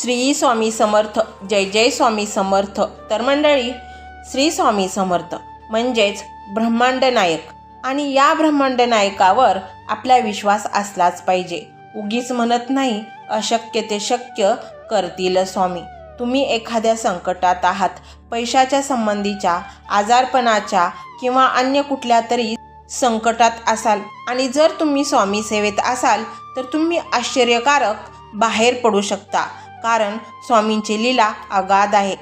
श्री स्वामी समर्थ जय जय स्वामी समर्थ. तर मंडळी श्री स्वामी समर्थ म्हणजेच ब्रह्मांड नायक. आणि या ब्रह्मांड नायकावर आपला विश्वास असलाच पाहिजे. उगीच म्हणत नाही अशक्य ते शक्य करतील स्वामी. तुम्ही एखाद्या संकटात आहात पैशाच्या संबंधीच्या आजारपणाच्या किंवा अन्य कुठल्या तरी संकटात असाल आणि जर तुम्ही स्वामी सेवेत असाल तर तुम्ही आश्चर्यकारक बाहेर पडू शकता. कारण स्वामींची लीला अगाध आहे.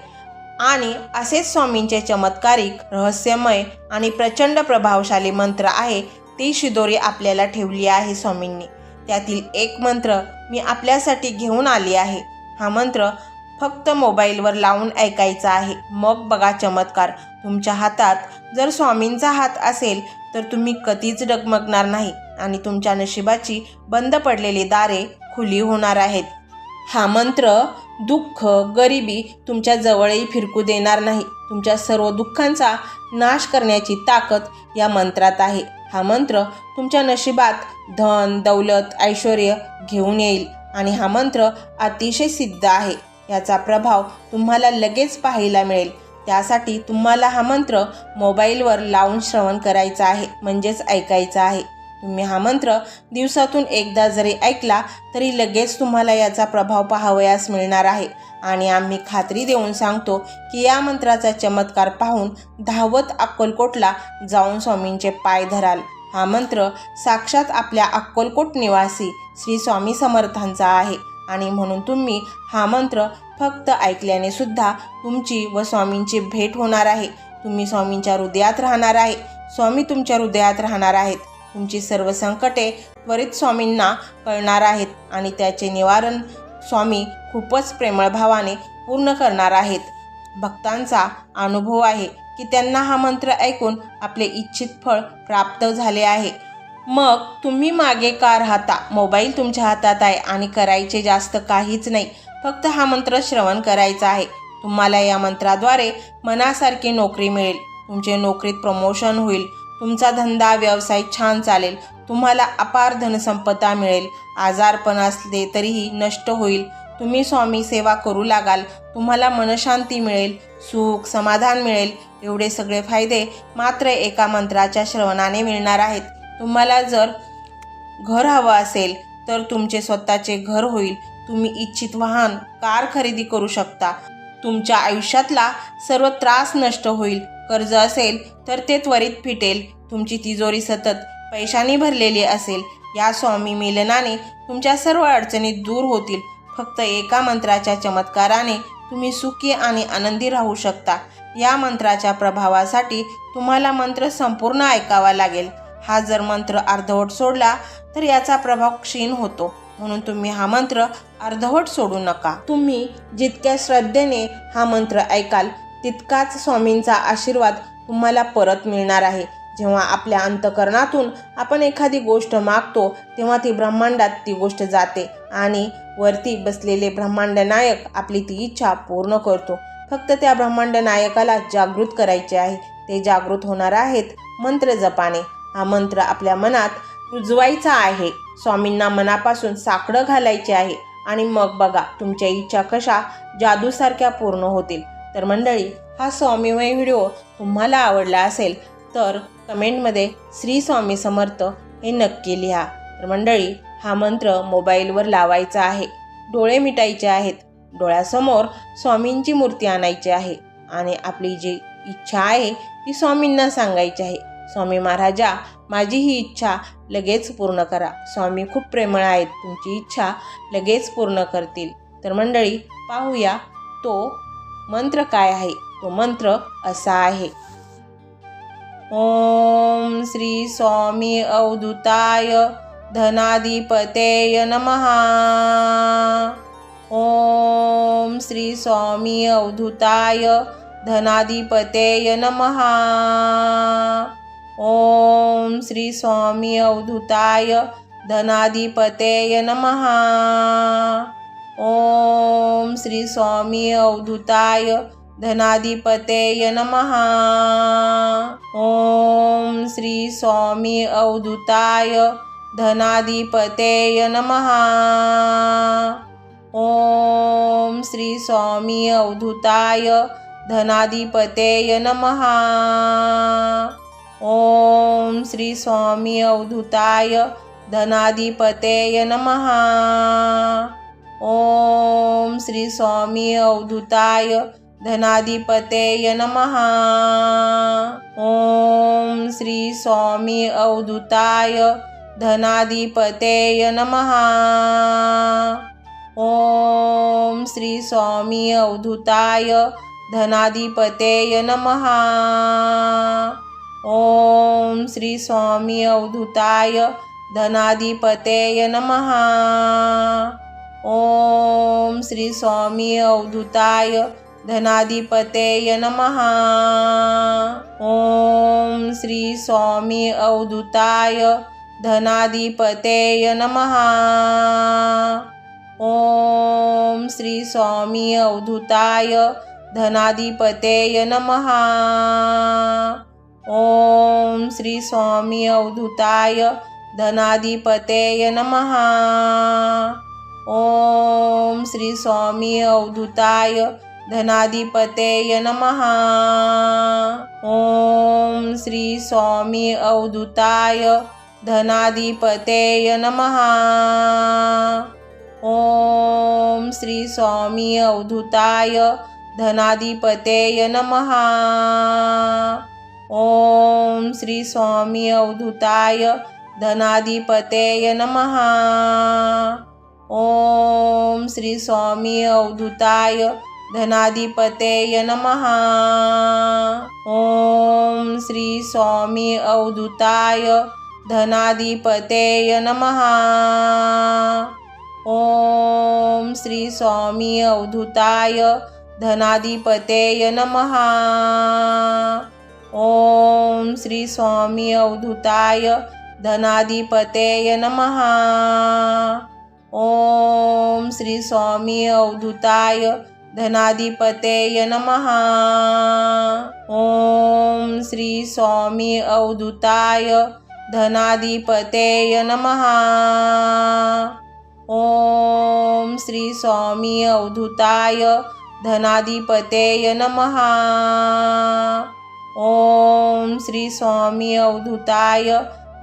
आणि असेच स्वामींचे चमत्कारिक रहस्यमय आणि प्रचंड प्रभावशाली मंत्र आहे ती शिदोरी आपल्याला ठेवली आहे स्वामींनी. त्यातील एक मंत्र मी आपल्यासाठी घेऊन आली आहे. हा मंत्र फक्त मोबाईलवर लावून ऐकायचा आहे. मग बघा चमत्कार. तुमच्या हातात जर स्वामींचा हात असेल तर तुम्ही कधीच डगमगणार नाही आणि तुमच्या नशिबाची बंद पडलेली दारे खुली होणार आहेत. हा मंत्र दुःख गरिबी तुमच्या जवळही फिरकू देणार नाही. तुमच्या सर्व दुःखांचा नाश करण्याची ताकद या मंत्रात आहे. हा मंत्र तुमच्या नशिबात धन दौलत ऐश्वर घेऊन येईल आणि हा मंत्र अतिशय सिद्ध आहे. याचा प्रभाव तुम्हाला लगेच पाहायला मिळेल. त्यासाठी तुम्हाला हा मंत्र मोबाईलवर लावून श्रवण करायचा आहे म्हणजेच ऐकायचा आहे. तुम्ही हा मंत्र दिवसातून एकदा जरी ऐकला तरी लगेच तुम्हाला याचा प्रभाव पाहावयास मिळणार आहे. आणि आम्ही खात्री देऊन सांगतो की या मंत्राचा चमत्कार पाहून धावत अक्कलकोटला जाऊन स्वामींचे पाय धराल. हा मंत्र साक्षात आपल्या अक्कलकोट निवासी श्री स्वामी समर्थांचा आहे. आणि म्हणून तुम्ही हा मंत्र फक्त ऐकल्याने सुद्धा तुमची व स्वामींची भेट होणार आहे. तुम्ही स्वामींच्या हृदयात राहणार आहे. स्वामी तुमच्या हृदयात राहणार आहेत. तुमची सर्व संकटे त्वरित स्वामींना कळणार आहेत आणि त्याचे निवारण स्वामी खूपच प्रेमळ भावाने पूर्ण करणार आहेत. भक्तांचा अनुभव आहे की त्यांना हा मंत्र ऐकून आपले इच्छित फळ प्राप्त झाले आहे. मग तुम्ही मागे का राहता? मोबाईल तुमच्या हातात आहे आणि करायचे जास्त काहीच नाही. फक्त हा मंत्र श्रवण करायचा आहे. तुम्हाला या मंत्राद्वारे मनासारखी नोकरी मिळेल. तुमचे नोकरीत प्रमोशन होईल. तुमचा धंदा व्यवसाय छान चालेल. तुम्हाला अपार धनसंपदा मिळेल. आजारपण असले तरीही नष्ट होईल. तुम्ही स्वामी सेवा करू लागाल. तुम्हाला मनशांती मिळेल. सुख समाधान मिळेल. एवढे सगळे फायदे मात्र एका मंत्राच्या श्रवणाने मिळणार आहेत. तुम्हाला जर घर हवं असेल तर तुमचे स्वतःचे घर होईल. तुम्ही इच्छित वाहन कार खरेदी करू शकता. तुमच्या आयुष्यातला सर्व त्रास नष्ट होईल. कर्ज असेल तर ते त्वरित फिटेल. तुमची तिजोरी सतत पैशाने भरलेली असेल या स्वामी मिलनाने तुमच्या सर्व अडचणी दूर होतील. फक्त एका मंत्राच्या चमत्काराने तुम्ही सुखी आणि आनंदी राहू शकता. या मंत्राच्या प्रभावासाठी तुम्हाला मंत्र संपूर्ण ऐकावा लागेल. हा जर मंत्र अर्धवट सोडला तर याचा प्रभाव क्षीण होतो. म्हणून तुम्ही हा मंत्र अर्धवट सोडू नका. तुम्ही जितक्या श्रद्धेने हा मंत्र ऐकाल तितकाच स्वामींचा आशीर्वाद तुम्हाला परत मिळणार आहे. जेव्हा आपल्या अंतकरणातून आपण एखादी गोष्ट मागतो तेव्हा ती ब्रह्मांडात ती गोष्ट जाते आणि वरती बसलेले ब्रह्मांड नायक आपली ती इच्छा पूर्ण करतो. फक्त त्या ब्रह्मांड नायकाला जागृत करायचे आहे. ते जागृत होणार आहेत मंत्र जपाने. हा मंत्र आपल्या मनात रुजवायचा आहे. स्वामींना मनापासून साकडं घालायचे आहे. आणि मग बघा तुमच्या इच्छा कशा जादूसारख्या पूर्ण होतील. तर मंडळी हा स्वामीमय व्हिडिओ तुम्हाला आवडला असेल तर कमेंटमध्ये श्री स्वामी समर्थ हे नक्की लिहा. तर मंडळी हा मंत्र मोबाईलवर लावायचा आहे. डोळे मिटायचे आहेत. डोळ्यासमोर स्वामींची मूर्ती आणायची आहे. आणि आपली जी इच्छा आहे ती स्वामींना सांगायची आहे. स्वामी महाराजा माझी ही इच्छा लगेच पूर्ण करा. स्वामी खूप प्रेमळ आहेत. तुमची इच्छा लगेच पूर्ण करतील. तर मंडळी पाहूया तो मंत्र काय आहे? तो मंत्र असा आहे. ओम श्री स्वामी अवधूताय धनाधिपतेय नमहा ओम श्री स्वामी अवधूताय धनाधिपतेय नमहा ओम श्री स्वामी अवधूताय धनाधिपतेय नमहा ओम श्री स्वामी अवधूताय धनाधिपतेय नमः। ओम श्री स्वामी अवधूताय धनाधिपतेय नमः। ओम स्वामी अवधूताय धनाधिपतेय नमः। ओम श्री स्वामी अवधूताय धनाधिपतेय नमः। ओम श्री स्वामी अवधूताय धनाधिपतेय नमः। ओम श्री स्वामी अवधूताय धनाधिपतेय नमः। ओम श्री स्वामी अवधूताय धनाधिपतेय नमः। ओम श्री स्वामी अवधूताय धनाधिपतेय नमः। ओम श्री स्वामी अवधूताय धनाधिपतेय नमः। ओम श्री स्वामी अवधूताय धनाधिपतेय नमः। ओम श्री स्वामी अवधूताय धनाधिपतेय नमः। ओम श्री स्वामी अवधूताय धनाधिपतेय नमः। ओम श्री स्वामी अवधूताय धनाधिपतेय नमः। ओम श्री स्वामी अवधूताय धनाधिपतेय नमः। ओम श्री स्वामी अवधूताय धनाधिपतेय नमः। ओम श्री स्वामी अवधूताय धनाधिपतेय नमः। ओम श्री स्वामी अवधूताय धनाधिपतेय नमः। ओम श्री स्वामी अवधूताय धनाधिपतेय नमः। ओम श्री स्वामी अवधूताय धनाधिपतेय नमः। ओम श्री स्वामी अवधूताय धनाधिपतेय नमः। ओम श्री स्वामी अवधूताय धनाधिपतेय नमः। ओम श्री स्वामी अवधूताय धनाधिपतेय नमः। ओम श्री स्वामी अवधूताय धनाधिपतेय नमः। ओम श्री स्वामी अवधूताय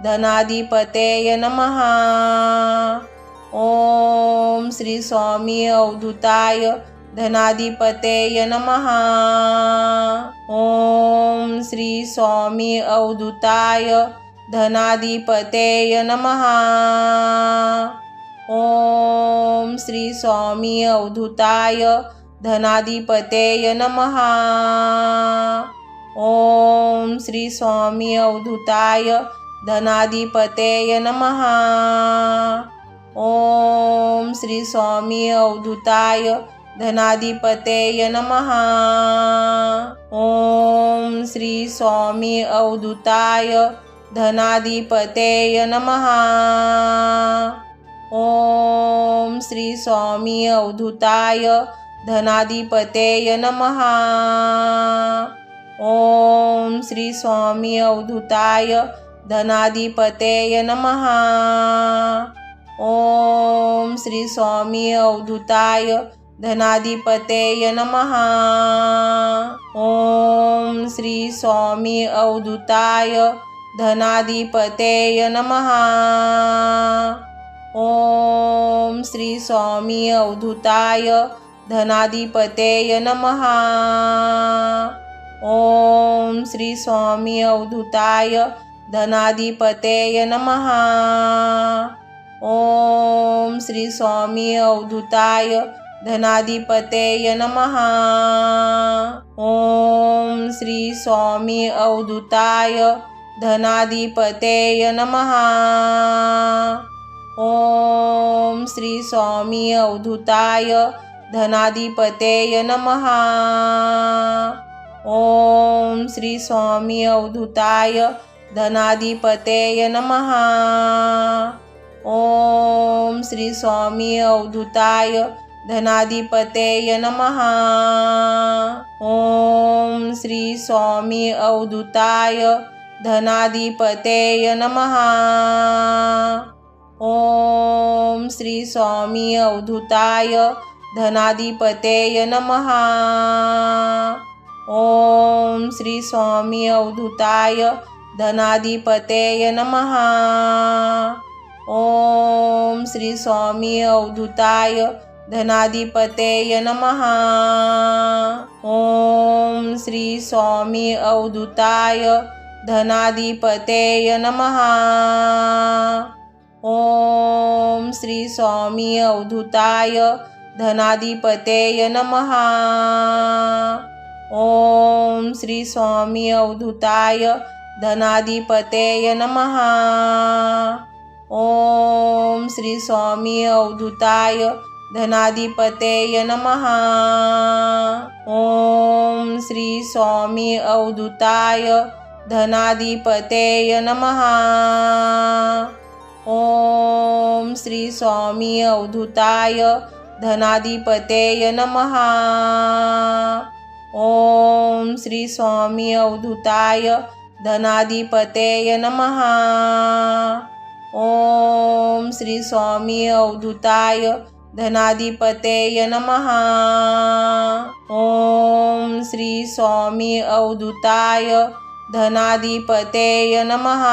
धनाधिपतेय नमः। ओम श्री स्वामी अवधूताय धनाधिपतेय नमः। ओम श्री स्वामी अवधूताय धनाधिपतेय नमः। ओम श्री स्वामी अवधूताय धनाधिपतेय नमः। ओम श्री स्वामी अवधूताय धनाधिपतेय नमः। ओम श्री स्वामी अवधूताय धनाधिपतेय नमः। ओम श्री स्वामी अवधूताय धनाधिपतेय नमः। ओम श्री स्वामी अवधूताय धनाधिपतेय नमः। ओम श्री स्वामी अवधूताय धनाधिपतेय नमः। ओम श्री स्वामी अवधूताय धनाधिपतेय नमः। ओम श्री स्वामी अवधूताय धनाधिपतेय नमः। ओम श्री स्वामी अवधूताय धनाधिपतेय नमः। ओम श्री स्वामी अवधूताय धनाधिपतेय नमः। ओम श्री स्वामी अवधूताय धनाधिपतेय नमः। ओम श्री स्वामी अवधूताय धनाधिपतेय नमः। ओम श्री स्वामी अवधूताय धनाधिपतेय नमः। ओम श्री स्वामी अवधूताय धनाधिपतेय नमः। ओम श्री स्वामी अवधूताय धनाधिपतेय नमः। ओम श्री स्वामी अवधूताय धनाधिपतेय नमः। ओम श्री स्वामी अवधूताय धनाधिपतेय नमः। ॐ श्री स्वामी अवधूताय धनाधिपतेय नमः। ॐ श्री स्वामी अवधूताय धनाधिपतेय नमः। ॐ श्री स्वामी अवधूताय धनाधिपतेय नमः। ॐ श्री स्वामी अवधूताय धनाधिपतेय नमः। ॐ श्री स्वामी अवधूताय धनाधिपतेय नमः। ॐ श्री स्वामी अवधूताय धनाधिपतेय नमः। ॐ श्री स्वामी अवधूताय धनाधिपतेय नमः। ॐ श्री स्वामी अवधूताय धनाधिपतेय नमः। ॐ श्री स्वामी अवधूताय धनाधिपतेय नमः। ॐ श्री स्वामी अवधूताय धनाधिपतेय नमः। ॐ श्री स्वामी अवधूताय धनाधिपतेय नमः।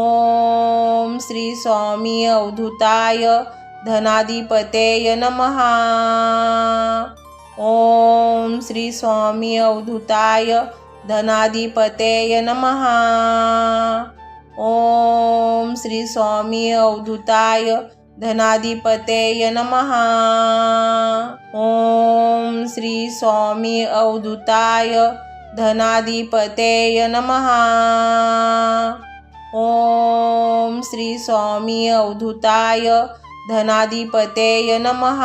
ॐ श्री स्वामी अवधूताय धनाधिपतेय नमः। ॐ श्री स्वामी अवधूताय धनाधिपतेय नमः। ॐ श्री स्वामी अवधूताय धनाधिपतेय नमः। ॐ श्री स्वामी अवधूताय धनाधिपतेय नमः। ॐ श्री स्वामी अवधूताय धनाधिपतेय नमः।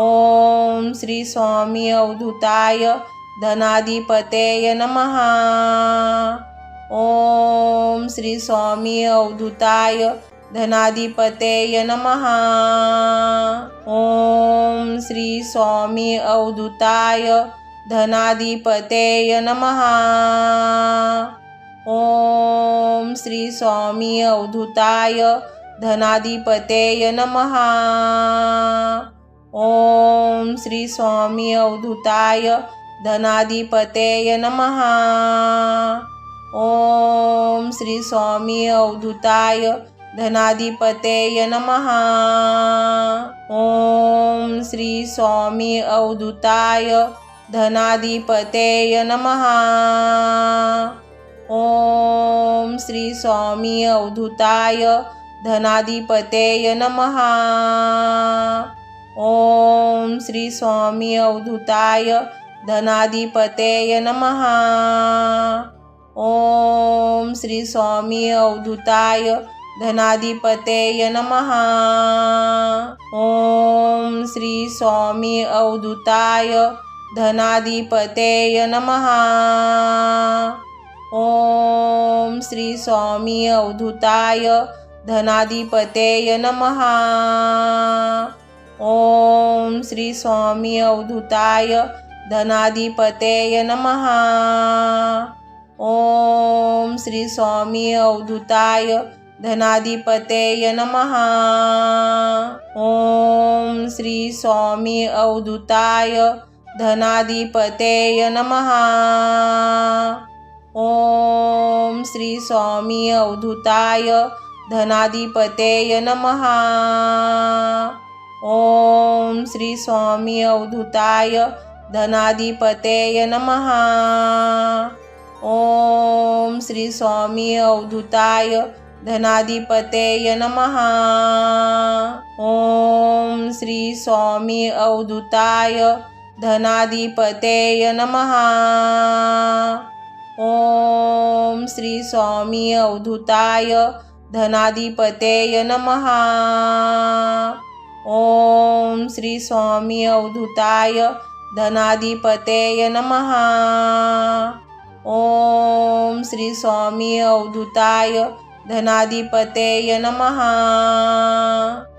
ॐ श्री स्वामी अवधूताय धनाधिपतेय नमः। ॐ श्री स्वामी अवधूताय धनाधिपतेय नमः। ॐ श्री स्वामी अवधूताय धनाधिपतेय नमः। ॐ श्री स्वामी अवधूताय धनाधिपतेय नमः। ॐ श्री स्वामी अवधूताय धनाधिपतेय नमः। ॐ श्री स्वामी अवधूताय धनाधिपतेय नमः। ॐ श्री स्वामी अवधूताय धनाधिपतेय नमः। ॐ श्री स्वामी अवधूताय धनाधिपतेय नमः। ॐ श्री स्वामी अवधूताय धनाधिपतेय नमः। ॐ श्री स्वामी अवधूताय धनाधिपतेय नमः। ॐ श्री स्वामी अवधूताय धनाधिपतेय नमः। ॐ श्री स्वामी अवधूताय धनाधिपतेय नमः। ॐ श्री स्वामी अवधूताय धनाधिपतेय नमः। श्री स्वामी अवधूताय धनाधिपतेय नमः। ॐ श्री स्वामी अवधूताय धनाधिपतेय नमः। ॐ श्री स्वामी अवधूताय धनाधिपतेय नमः। ॐ श्री स्वामी अवधूताय धनाधिपतेय नमः। ॐ श्री स्वामी अवधूताय धनाधिपतेय नमः। ॐ श्री स्वामी अवधूताय धनाधिपतेय नमः। ॐ श्री स्वामी अवधूताय धनाधिपतेय नमः। ॐ श्री स्वामी अवधूताय धनाधिपतेय नमः। ॐ श्री स्वामी अवधूताय धनाधिपतेय नमः।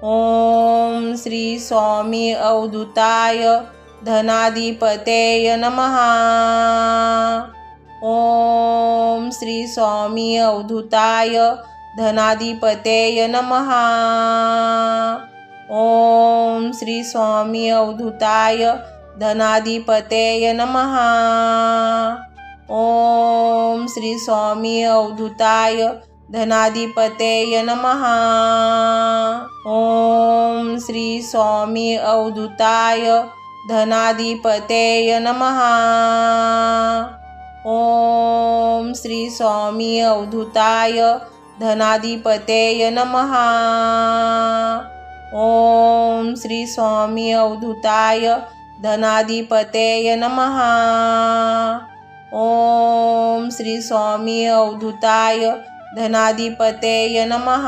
ॐ श्री स्वामी अवधूताय धनाधिपतेय नमः। ॐ श्री स्वामी अवधूताय धनाधिपतेय नमः। ओम श्री स्वामी अवधूताय धनाधिपतेय नमः। ओम श्री स्वामी अवधूताय धनाधिपतेय नमः। ओम श्री स्वामी अवधूताय धनाधिपतेय नमः। ओम श्री स्वामी अवधूताय धनाधिपतेय नमः। ओम श्री स्वामी अवधूताय धनाधिपतेय नमः। ओम श्री स्वामी अवधूताय धनाधिपतेय नमः।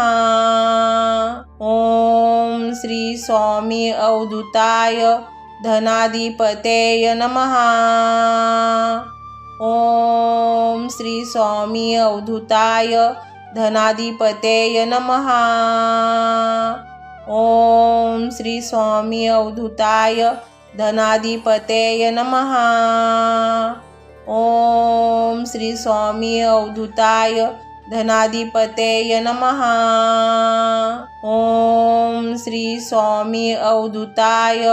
ओम श्री स्वामी अवधूताय धनाधिपतेय नमः। ओम श्री स्वामी अवधूताय धनाधिपतेय नमः। ओम श्री स्वामी अवधूताय धनाधिपतेय नमः। श्री स्वामी अवधूताय धनाधिपतेय नमः। ओम श्री स्वामी अवधूताय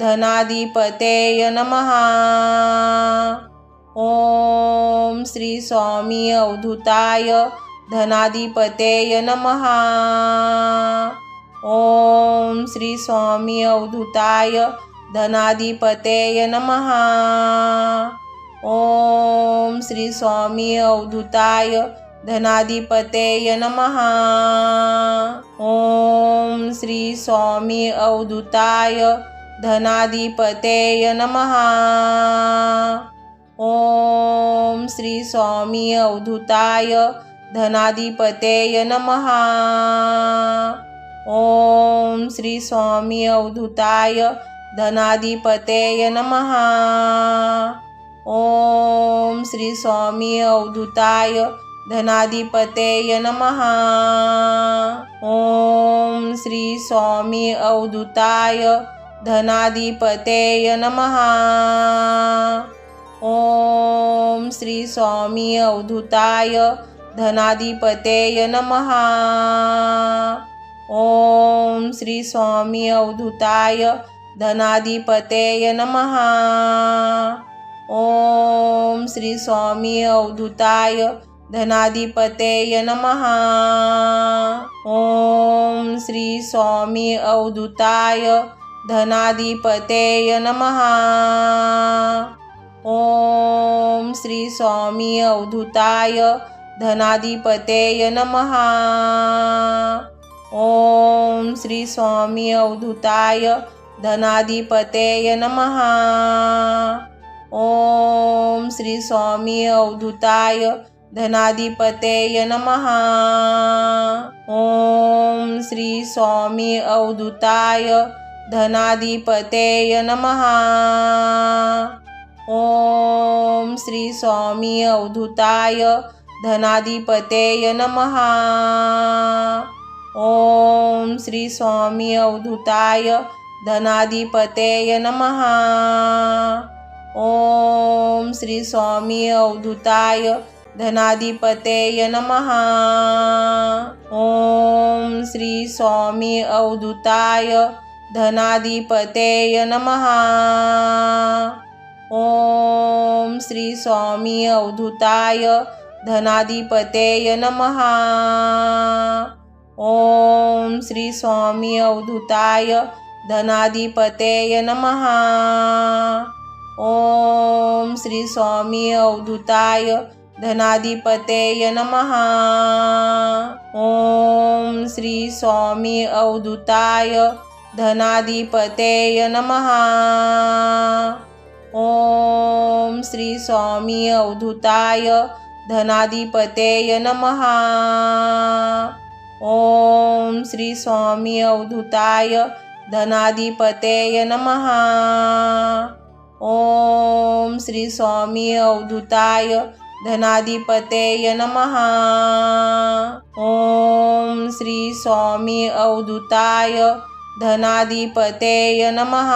धनाधिपतेय नमः। ओम श्री स्वामी अवधूताय धनाधिपतेय नमः। ओम श्री स्वामी अवधूताय धनाधिपतेय नमः। ओम श्री स्वामी अवधूताय धनाधिपतेय नमः। ओम श्री स्वामी अवधूताय धनाधिपतेय नमः। ओम श्री स्वामी अवधूताय धनाधिपतेय नमः। ओम श्री स्वामी अवधूताय धनाधिपतेय नमः। ओम श्री स्वामी अवधूताय धनाधिपतेय नमः। ओम श्री स्वामी अवधूताय धनाधिपतेय नमः। ओम श्री स्वामी अवधूताय धनाधिपतेय नमः। ओम श्री स्वामी अवधूताय धनाधिपतेय नमः। ओम श्री स्वामी अवधूताय धनाधिपतेय नमः। ओम श्री स्वामी अवधूताय धनाधिपतेय नमः। ओम श्री स्वामी अवधूताय धनाधिपतेय नमः। ओम श्री स्वामी अवधूताय धनाधिपतेय नमः। ओम श्री स्वामी अवधूताय धनाधिपतेय नमः। ओम श्री स्वामी अवधूताय धनाधिपतेय नमः। ओम श्री स्वामी अवधूताय धनाधिपतेय नमः। ओम श्री स्वामी अवधूताय धनाधिपतेय नमः। ओम श्री स्वामी अवधूताय धनाधिपतेय नमः। ओम श्री स्वामी अवधूताय धनाधिपतेय नमः। ओम श्री स्वामी अवधूताय धनाधिपतेय नमः। ओम श्री स्वामी अवधूताय धनाधिपतेय नमः। ओम श्री स्वामी अवधूताय धनाधिपतेय नमः। ओम श्री स्वामी अवधूताय धनाधिपतेय नमः। ओम श्री स्वामी अवधूताय धनाधिपतेय नमः। ओम श्री स्वामी अवधूताय धनाधिपतेय नमः। ओम श्री स्वामी अवधुताय धनाधिपते नमः। ओम श्री स्वामी अवधुताय धनाधिपते नमः।